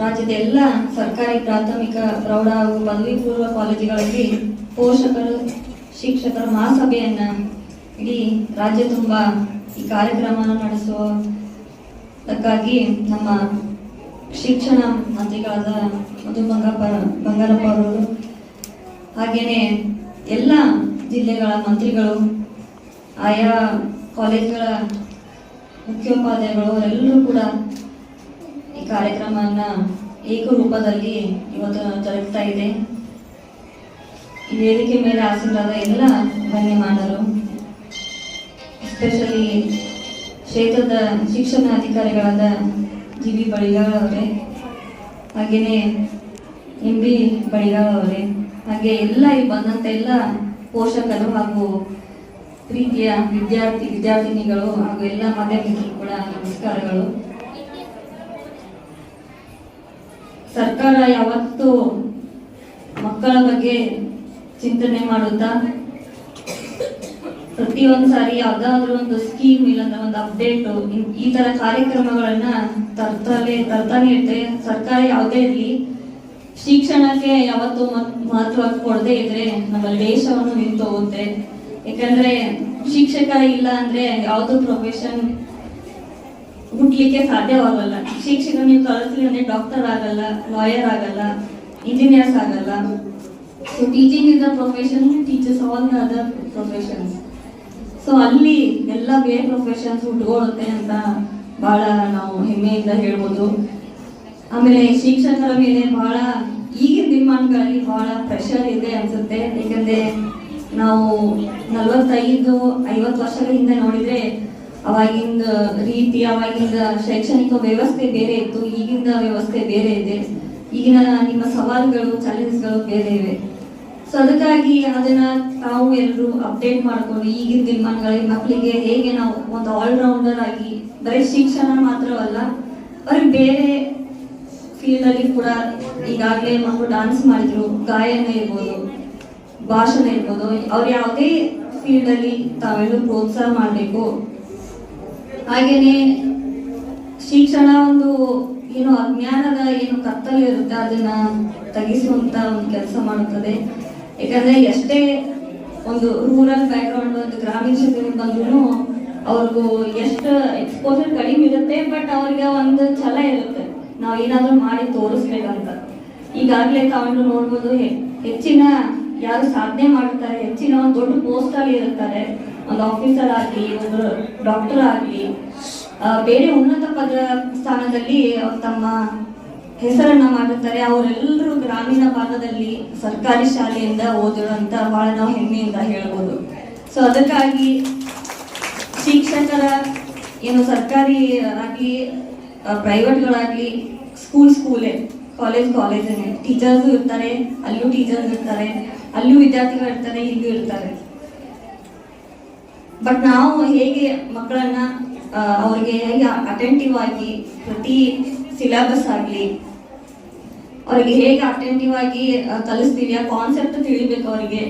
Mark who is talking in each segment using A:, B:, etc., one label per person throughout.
A: ರಾಜ್ಯದ ಎಲ್ಲ ಸರ್ಕಾರಿ ಪ್ರಾಥಮಿಕ, ಪ್ರೌಢ ಹಾಗೂ ಪದವಿ ಪೂರ್ವ ಕಾಲೇಜುಗಳಲ್ಲಿ ಪೋಷಕರು, ಶಿಕ್ಷಕರ ಮಹಾಸಭೆಯನ್ನ ಇಡೀ ರಾಜ್ಯ ತುಂಬ ಈ ಕಾರ್ಯಕ್ರಮವನ್ನು ನಡೆಸುವುದಕ್ಕಾಗಿ ನಮ್ಮ ಶಿಕ್ಷಣ ಮಂತ್ರಿಗಳಾದ ಮಧು ಬಂಗಪ್ಪ ಬಂಗಾರಪ್ಪ ಅವರು ಹಾಗೇನೆ ಎಲ್ಲ ಜಿಲ್ಲೆಗಳ ಮಂತ್ರಿಗಳು, ಆಯಾ ಕಾಲೇಜುಗಳ ಮುಖ್ಯೋಪಾಧ್ಯಾಯಗಳು ಅವರೆಲ್ಲರೂ ಕೂಡ ಈ ಕಾರ್ಯಕ್ರಮವನ್ನ ಏಕರೂಪದಲ್ಲಿ ಇವತ್ತು ಜರುಗ್ತಾ ಇದೆ. ಈ ವೇದಿಕೆ ಮೇಲೆ ಆಸೀನರಾದ ಎಲ್ಲ ಗಣ್ಯಮಾನರು ಎಸ್ಪೆಷಲಿ ಕ್ಷೇತ್ರದ ಶಿಕ್ಷಣ ಅಧಿಕಾರಿಗಳಾದ ಜಿ ಬಿ ಅವರೇ ಹಾಗೆಯೇ ಎಂ ಬಿ ಅವರೇ, ಹಾಗೆ ಎಲ್ಲ ಈ ಬಂದಂಥ ಎಲ್ಲ ಪೋಷಕರು ಹಾಗೂ ಪ್ರೀತಿಯ ವಿದ್ಯಾರ್ಥಿ ವಿದ್ಯಾರ್ಥಿನಿಗಳು ಹಾಗೂ ಎಲ್ಲ ಮಾಧ್ಯಮಿಕರು ಕೂಡ ನಮಸ್ಕಾರಗಳು. ಸರ್ಕಾರ ಯಾವತ್ತು ಮಕ್ಕಳ ಬಗ್ಗೆ ಚಿಂತನೆ ಮಾಡುತ್ತಾ, ಪ್ರತಿಯೊಂದು ಸಾರಿ ಯಾವ್ದಾದ್ರು ಒಂದು ಸ್ಕೀಮ್ ಇಲ್ಲಾಂದ್ರೆ ಒಂದು ಅಪ್ಡೇಟ್ ಈ ತರ ಕಾರ್ಯಕ್ರಮಗಳನ್ನ ತರ್ತಾನೆ ತರ್ತಾನೆ ಇರ್ತೇವೆ ಸರ್ಕಾರ ಯಾವುದೇ ಇರಲಿ, ಶಿಕ್ಷಣಕ್ಕೆ ಯಾವತ್ತು ಮಹತ್ವ ಕೊಡದೇ ಇದ್ರೆ ನಮ್ಮ ದೇಶವನ್ನು ನಿಂತು ಹೋಗುತ್ತೆ ಯಾಕಂದ್ರೆ ಶಿಕ್ಷಕ ಇಲ್ಲ ಅಂದ್ರೆ ಯಾವ್ದು ಪ್ರೊಫೆಷನ್ ಹುಟ್ಟಲಿಕ್ಕೆ ಸಾಧ್ಯವಾಗಲ್ಲ. ಶಿಕ್ಷಕ ನೀವು ಕಲಿಸ್ಲಿ ಅಂದ್ರೆ ಡಾಕ್ಟರ್ ಆಗಲ್ಲ ಲಾಯರ್ ಆಗಲ್ಲ ಇಂಜಿನಿಯರ್ಸ್ ಆಗಲ್ಲ. So teaching is a profession teachers all other other professions so ಅಲ್ಲಿ ಎಲ್ಲ ಬೇರೆ ಪ್ರೊಫೆಷನ್ಸ್ ಹುಟ್ಕೊಳ್ಳುತ್ತೆ ಅಂತ ಬಹಳ ನಾವು ಹೆಮ್ಮೆಯಿಂದ ಹೇಳ್ಬೋದು. ಆಮೇಲೆ ಶಿಕ್ಷಕರ ಮೇಲೆ ಬಹಳ ಈಗಿನ ದಿನಮಾನಗಳಲ್ಲಿ ಬಹಳ ಪ್ರೆಷರ್ ಇದೆ ಅನ್ಸುತ್ತೆ. ಯಾಕಂದ್ರೆ ನಾವು ನಲವತ್ತೈದು, ಐವತ್ತು ವರ್ಷಗಳ ಹಿಂದೆ ನೋಡಿದ್ರೆ ಅವಾಗಿಂದ ರೀತಿ, ಅವಾಗಿಂದ ಶೈಕ್ಷಣಿಕ ವ್ಯವಸ್ಥೆ ಬೇರೆ ಇತ್ತು ಈಗಿನ ವ್ಯವಸ್ಥೆ ಬೇರೆ ಇದೆ. ಈಗಿನ ನಿಮ್ಮ ಸವಾಲುಗಳು ಚಾಲೆಂಜ್ಗಳು ಬೇರೆ ಇವೆ. ಸೊ ಅದಕ್ಕಾಗಿ ಅದನ್ನ ತಾವು ಎಲ್ಲರೂ ಅಪ್ಡೇಟ್ ಮಾಡ್ಕೊಂಡು, ಈಗಿನ ದಿನಮಾನಗಳಲ್ಲಿ ಮಕ್ಕಳಿಗೆ ಹೇಗೆ ನಾವು ಒಂದು ಆಲ್ರೌಂಡರ್ ಆಗಿ, ಬರೀ ಶಿಕ್ಷಣ ಮಾತ್ರವಲ್ಲ ಅವ್ರಿಗೆ ಬೇರೆ ಫೀಲ್ಡಲ್ಲಿ ಕೂಡ ಈಗಾಗಲೇ ಮಕ್ಕಳು ಡಾನ್ಸ್ ಮಾಡಿದ್ರು, ಗಾಯನ ಇರ್ಬೋದು ಭಾಷಣ ಇರ್ಬೋದು. ಅವ್ರು ಯಾವುದೇ ಫೀಲ್ಡ್ ಅಲ್ಲಿ ತಾವೆಲ್ಲರೂ ಪ್ರೋತ್ಸಾಹ ಮಾಡಬೇಕು. ಹಾಗೇನೆ ಶಿಕ್ಷಣ ಒಂದು ಏನು ಅಜ್ಞಾನದ ಏನು ಕತ್ತಲು ಇರುತ್ತೆ, ಅದನ್ನ ತಗ್ಗಿಸುವಂತ ಒಂದು ಕೆಲಸ ಮಾಡುತ್ತದೆ. ಯಾಕಂದ್ರೆ ಎಷ್ಟೇ ಒಂದು ರೂರಲ್ ಬ್ಯಾಕ್ಗ್ರೌಂಡ್ ಒಂದು ಗ್ರಾಮೀಣ ಕ್ಷೇತ್ರದಿಂದ ಬಂದ್ರು ಅವ್ರಿಗೂ ಎಷ್ಟು ಎಕ್ಸ್ಪೋಜರ್ ಕಡಿಮೆ ಇರುತ್ತೆ ಬಟ್ ಅವ್ರಿಗೆ ಒಂದು ಛಲ ಇರುತ್ತೆ. ನಾವು ಏನಾದ್ರೂ ಮಾಡಿ ತೋರಿಸ್ಬೇಕಂತ. ಈಗಾಗಲೇ ತಾವು ನೋಡ್ಬೋದು ಹೆಚ್ಚಿನ ಯಾರು ಸಾಧನೆ ಮಾಡುತ್ತಾರೆ, ಹೆಚ್ಚಿನ ಒಂದು ದೊಡ್ಡ ಪೋಸ್ಟ್ ಅಲ್ಲಿ ಇರುತ್ತಾರೆ. ಒಂದು ಆಫೀಸರ್ ಆಗಲಿ, ಒಂದು ಡಾಕ್ಟರ್ ಆಗಲಿ ಬೇರೆ ಉನ್ನತ ಪದ ಸ್ಥಾನದಲ್ಲಿ ತಮ್ಮ ಹೆಸರನ್ನ ಮಾಡುತ್ತಾರೆ. ಅವರೆಲ್ಲರೂ ಗ್ರಾಮೀಣ ಭಾಗದಲ್ಲಿ ಸರ್ಕಾರಿ ಶಾಲೆಯಿಂದ ಓದಿರುವಂತ ಬಹಳ ನಾವು ಹೆಮ್ಮೆಯಿಂದ ಹೇಳ್ಬೋದು. ಸೊ ಅದಕ್ಕಾಗಿ ಶಿಕ್ಷಕರ, ಏನು ಸರ್ಕಾರಿ ಆಗಲಿ ಪ್ರೈವೇಟ್ಗಳಾಗ್ಲಿ ಸ್ಕೂಲ್ ಸ್ಕೂಲೇ ಕಾಲೇಜ್ ಕಾಲೇಜೇ ಟೀಚರ್ಸ್ ಇರ್ತಾರೆ, ಅಲ್ಲೂ ಟೀಚರ್ಸ್ ಇರ್ತಾರೆ, ಅಲ್ಲೂ ವಿದ್ಯಾರ್ಥಿಗಳು ಇರ್ತಾರೆ, ಇಲ್ಲೂ ಇರ್ತಾರೆ. ಬಟ್ ನಾವು ಹೇಗೆ ಮಕ್ಕಳನ್ನ ಅವ್ರಿಗೆ ಹೇಗೆ ಅಟೆಂಟಿವ್ ಆಗಿ ಪ್ರತಿ ಸಿಲೆಬಸ್ ಆಗಲಿ, ಅವ್ರಿಗೆ ಹೇಗೆ ಅಟೆಂಟಿವ್ ಆಗಿ ಕಲಿಸ್ತೀವಿ, ಆ ಕಾನ್ಸೆಪ್ಟ್ ತಿಳಿಬೇಕು ಅವರಿಗೆ.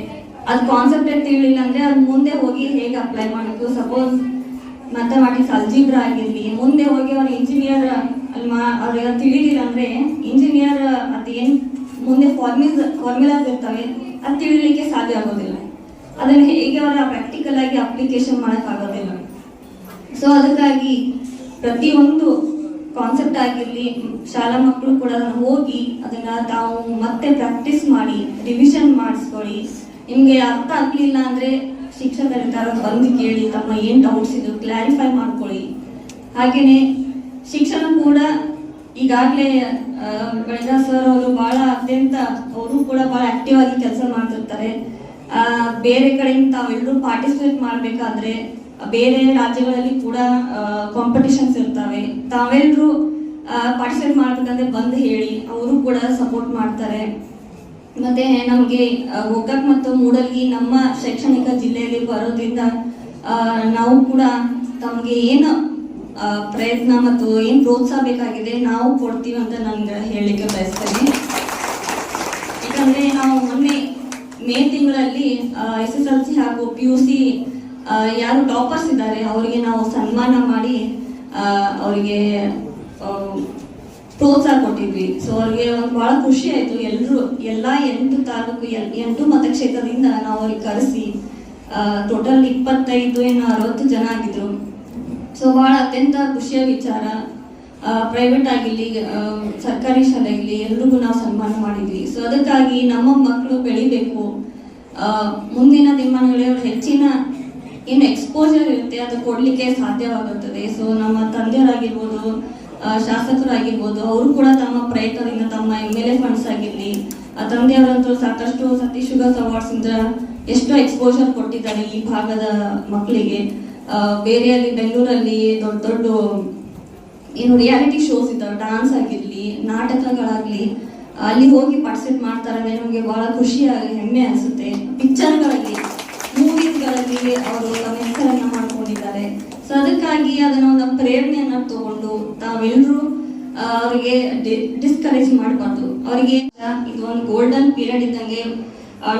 A: ಅದು ಕಾನ್ಸೆಪ್ಟ್ ತಿಳಿಲಿಲ್ಲ ಅಂದರೆ ಅದು ಮುಂದೆ ಹೋಗಿ ಹೇಗೆ ಅಪ್ಲೈ ಮಾಡಬೇಕು. ಸಪೋಸ್ ಮ್ಯಾಥಮೆಟಿಕ್ಸ್ ಅಲ್ಜಿಬ್ರಾ ಆಗಿರಲಿ, ಮುಂದೆ ಹೋಗಿ ಅವ್ರ ಇಂಜಿನಿಯರ್ ಅಲ್ಲಿ ಮಾ ಅವ್ರಿಗೆ ತಿಳಿಲಿಲ್ಲ ಅಂದ್ರೆ ಇಂಜಿನಿಯರ್ ಅದೇನ್ ಮುಂದೆ ಫಾರ್ಮಿಸ್ ಫಾರ್ಮುಲಾಸ್ ಇರ್ತವೆ, ಅದ್ ತಿಳಿಲಿಕ್ಕೆ ಸಾಧ್ಯ ಆಗೋದಿಲ್ಲ. ಅದನ್ನ ಹೇಗೆ ಅವರ ಪ್ರಾಕ್ಟಿಕಲ್ ಆಗಿ ಅಪ್ಲಿಕೇಶನ್ ಮಾಡಕ್ ಆಗೋದಿಲ್ಲ. ಸೊ ಅದಕ್ಕಾಗಿ ಪ್ರತಿಯೊಂದು ಕಾನ್ಸೆಪ್ಟ್ ಆಗಿರಲಿ, ಶಾಲಾ ಮಕ್ಕಳು ಕೂಡ ಹೋಗಿ ಅದನ್ನ ತಾವು ಮತ್ತೆ ಪ್ರಾಕ್ಟೀಸ್ ಮಾಡಿ ರಿವಿಷನ್ ಮಾಡಿಸ್ಕೊಳ್ಳಿ. ನಿಮ್ಗೆ ಅರ್ಥ ಆಗ್ಲಿಲ್ಲ ಅಂದ್ರೆ ಶಿಕ್ಷಕರ ಹತ್ರ ಬಂದು ಕೇಳಿ, ತಮ್ಮ ಏನ್ ಡೌಟ್ಸ್ ಇದು ಕ್ಲಾರಿಫೈ ಮಾಡ್ಕೊಳ್ಳಿ. ಹಾಗೇನೆ ಶಿಕ್ಷಣ ಕೂಡ ಈಗಾಗಲೇ ಬೆಳಗಾ ಸರ್ ಅವರು ಬಹಳ ಅತ್ಯಂತ, ಅವರು ಕೂಡ ಬಹಳ ಆಕ್ಟಿವ್ ಆಗಿ ಕೆಲಸ ಮಾಡ್ತಿರ್ತಾರೆ. ಬೇರೆ ಕಡೆಯಿಂದ ತಾವೆಲ್ಲರೂ ಪಾರ್ಟಿಸಿಪೇಟ್ ಮಾಡಬೇಕಾದ್ರೆ ಬೇರೆ ರಾಜ್ಯಗಳಲ್ಲಿ ಕೂಡ ಕಾಂಪಿಟಿಷನ್ಸ್ ಇರ್ತವೆ. ತಾವೆಲ್ಲರೂ ಪಾರ್ಟಿಸಿಪೇಟ್ ಮಾಡ್ಬೇಕಂದ್ರೆ ಬಂದು ಹೇಳಿ, ಅವರು ಕೂಡ ಸಪೋರ್ಟ್ ಮಾಡ್ತಾರೆ. ಮತ್ತೆ ನಮಗೆ ಗೋಕಾಕ್ ಮತ್ತು ಮೂಡಲ್ಗಿ ನಮ್ಮ ಶೈಕ್ಷಣಿಕ ಜಿಲ್ಲೆಯಲ್ಲಿ ಬರೋದ್ರಿಂದ ನಾವು ಕೂಡ ತಮಗೆ ಏನು ಪ್ರಯತ್ನ ಮತ್ತು ಏನು ಪ್ರೋತ್ಸಾಹ ಬೇಕಾಗಿದೆ ನಾವು ಕೊಡ್ತೀವಿ ಅಂತ ನನ್ಗೆ ಹೇಳಲಿಕ್ಕೆ ಬಯಸ್ತೇನೆ. ಯಾಕಂದರೆ ನಾವು ಮೊನ್ನೆ ಮೇ ತಿಂಗಳಲ್ಲಿ ಎಸ್ ಎಸ್ ಎಲ್ ಸಿ ಹಾಗೂ ಪಿ ಯು ಸಿ ಯಾರು ಟಾಪರ್ಸ್ ಇದ್ದಾರೆ, ಅವರಿಗೆ ನಾವು ಸನ್ಮಾನ ಮಾಡಿ ಅವರಿಗೆ ಪ್ರೋತ್ಸಾಹ ಕೊಟ್ಟಿದ್ವಿ. ಸೊ ಅವ್ರಿಗೆ ಒಂದು ಬಹಳ ಖುಷಿ ಆಯ್ತು. ಎಲ್ಲರೂ, ಎಲ್ಲಾ ಎಂಟು ತಾಲೂಕು ಎಂಟು ಮತಕ್ಷೇತ್ರದಿಂದ ನಾವು ಅವ್ರಿಗೆ ಕರೆಸಿ ಟೋಟಲ್ ಇಪ್ಪತ್ತೈದು ಏನು ಅರವತ್ತು ಜನ ಆಗಿದ್ರು. ಸೊ ಬಹಳ ಅತ್ಯಂತ ಖುಷಿಯ ವಿಚಾರ. ಪ್ರೈವೇಟ್ ಆಗಿರ್ಲಿ ಸರ್ಕಾರಿ ಶಾಲೆ ಆಗಲಿ ಎಲ್ರಿಗೂ ನಾವು ಸನ್ಮಾನ ಮಾಡಿದ್ವಿ. ಸೊ ಅದಕ್ಕಾಗಿ ನಮ್ಮ ಮಕ್ಕಳು ಬೆಳಿಬೇಕು. ಮುಂದಿನ ದಿನಮಾನಗಳಲ್ಲಿ ಅವ್ರು ಹೆಚ್ಚಿನ ಏನು ಎಕ್ಸ್ಪೋಜರ್ ಇರುತ್ತೆ ಅದು ಕೊಡಲಿಕ್ಕೆ ಸಾಧ್ಯವಾಗುತ್ತದೆ. ಸೊ ನಮ್ಮ ತಂದೆಯವರಾಗಿರ್ಬೋದು ಆ, ಶಾಸಕರಾಗಿರ್ಬೋದು ಅವರು ಕೂಡ ತಮ್ಮ ಪ್ರಯತ್ನದಿಂದ ತಮ್ಮ ಎಂ ಎಲ್ ಎ ಫಂಡ್ಸ್ ಆಗಿರಲಿ ತಂದೆಯವರಂತೂ ಸಾಕಷ್ಟು ಸತೀಶ್ ಶುಗರ್ಸ್ ಅವಾರ್ಡ್ಸ್ ಇಂದ ಎಷ್ಟು ಎಕ್ಸ್ಪೋಜರ್ ಕೊಟ್ಟಿದ್ದಾರೆ ಈ ಭಾಗದ ಮಕ್ಕಳಿಗೆ ಬೇರೆಯಲ್ಲಿ ಬೆಂಗಳೂರಲ್ಲಿ ದೊಡ್ಡ ದೊಡ್ಡ, ಏನು ರಿಯಾಲಿಟಿ ಶೋಸ್ ಇದ್ದಾವೆ ಡಾನ್ಸ್ ಆಗಿರಲಿ, ನಾಟಕಗಳಾಗ್ಲಿ, ಅಲ್ಲಿ ಹೋಗಿ ಪಾರ್ಟಿಸಿಪೇಟ್ ಮಾಡ್ತಾರೆ ನಮಗೆ ಬಹಳ ಖುಷಿ ಆಗಿ ಹೆಮ್ಮೆ ಅನಿಸುತ್ತೆ. ಪಿಕ್ಚರ್ಗಳಲ್ಲಿ ಮೂವೀಸ್ಗಳಲ್ಲಿ ಅವರು ತಮ್ಮ ಹೆಸರನ್ನ ಮಾಡ್ಕೊಂಡಿದ್ದಾರೆ. ಸೊ ಅದಕ್ಕಾಗಿ ಅದನ್ನ ಒಂದು ಪ್ರೇರಣೆಯನ್ನ ತಗೊಂಡು ತಾವೆಲ್ಲರೂ ಅವರಿಗೆ ಡಿಸ್ಕರೇಜ್ ಮಾಡಬಾರ್ದು. ಅವರಿಗೆ ಇದು ಒಂದು ಗೋಲ್ಡನ್ ಪೀರಿಯಡ್ ಇದ್ದಂಗೆ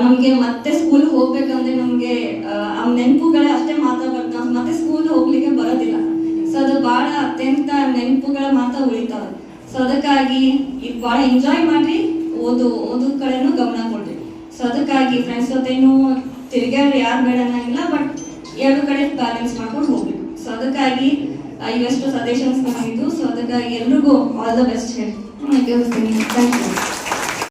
A: ನಮ್ಗೆ ಮತ್ತೆ ಸ್ಕೂಲ್ ಹೋಗ್ಬೇಕಂದ್ರೆ ನಮ್ಗೆ ಆ, ನೆನಪುಗಳೇ ಅಷ್ಟೇ ಮಾತ್ರ ಬರ್ತವೆ. ಮತ್ತೆ ಸ್ಕೂಲ್ ಹೋಗ್ಲಿಕ್ಕೆ ಬರೋದಿಲ್ಲ. ಸೊ ಅದು ಬಹಳ ಅತ್ಯಂತ ನೆನಪುಗಳ ಮಾತ್ರ ಉಳಿತಾವೆ. ಸೊ ಅದಕ್ಕಾಗಿ ಈಗ ಬಹಳ ಎಂಜಾಯ್ ಮಾಡ್ರಿ. ಓದು ಓದೋ ಕಡೆನೂ ಗಮನ ಕೊಡ್ರಿ. ಸೊ ಅದಕ್ಕಾಗಿ ಫ್ರೆಂಡ್ಸ್ ಜೊತೆನೂ ತಿರುಗಾಡ್ರಿ ಯಾರು ಬೇಡ ಅನ್ನಂಗಿಲ್ಲ ಬಟ್ ಎರಡು ಕಡೆ ಬ್ಯಾಲೆನ್ಸ್ ಮಾಡ್ಕೊಂಡು ಹೋಗ್ಬೇಕು ಸೊ ಅದಕ್ಕಾಗಿ ಇವೆಷ್ಟು ಸಜೆಷನ್ಸ್ ಬಂದಿದ್ದು ಸೊ ಅದಕ್ಕಾಗಿ ಎಲ್ರಿಗೂ ಆಲ್ ದ ಬೆಸ್ಟ್ ಹೇಳಿ ಥ್ಯಾಂಕ್ ಯು